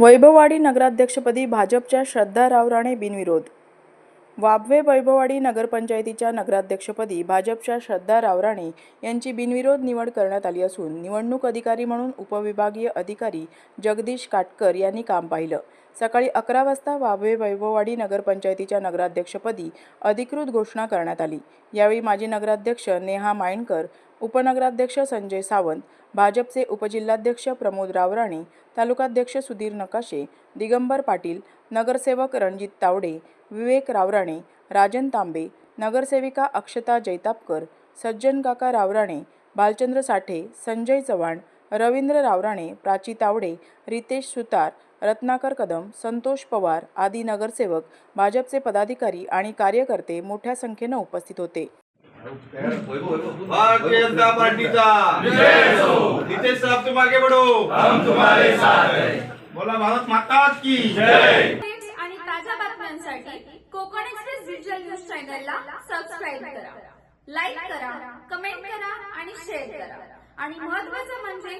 वैभववाडी नगराध्यक्षपदी भाजपच्या श्रद्धा रावराणे बिनविरोध. वाबवे वैभववाडी नगरपंचायतीच्या नगराध्यक्षपदी भाजपच्या श्रद्धा रावराणे यांची बिनविरोध निवड करण्यात आली असून निवडणूक अधिकारी म्हणून उपविभागीय अधिकारी जगदीश काटकर यांनी काम पाहिलं. सकाळी अकरा वाजता वाबवे वैभववाडी नगरपंचायतीच्या नगराध्यक्षपदी अधिकृत घोषणा करण्यात आली. यावेळी माजी नगराध्यक्ष नेहा मायणकर उपनगराध्यक्ष संजय सावंत भाजपचे उपजिल्हाध्यक्ष प्रमोद रावराणे तालुकाध्यक्ष सुधीर नकाशे दिगंबर पाटील नगरसेवक रणजित तावडे विवेक रावराणे राजन तांबे नगरसेविका अक्षता जैतापकर सज्जन काका रावराणे भालचंद्र साठे संजय चव्हाण रवींद्र रावराणे प्राची तावडे रितेश सुतार रत्नाकर कदम संतोष पवार आदी नगरसेवक भाजपचे पदाधिकारी आणि कार्यकर्ते मोठ्या संख्येनं उपस्थित होते. भारतीय जनता पार्टीचा. नितेश साहब तुम आगे बढ़ो. हम तुम्हारे साथ हैं. बोला भारत माता की. आणि ताज्या बातम्यांसाठी कोकण एक्सप्रेस डिजिटल न्यूज चॅनलला सबस्क्राईब करा. लाईक करा कमेंट करा आणि शेअर करा. आणि महत्त्वाचं म्हणजे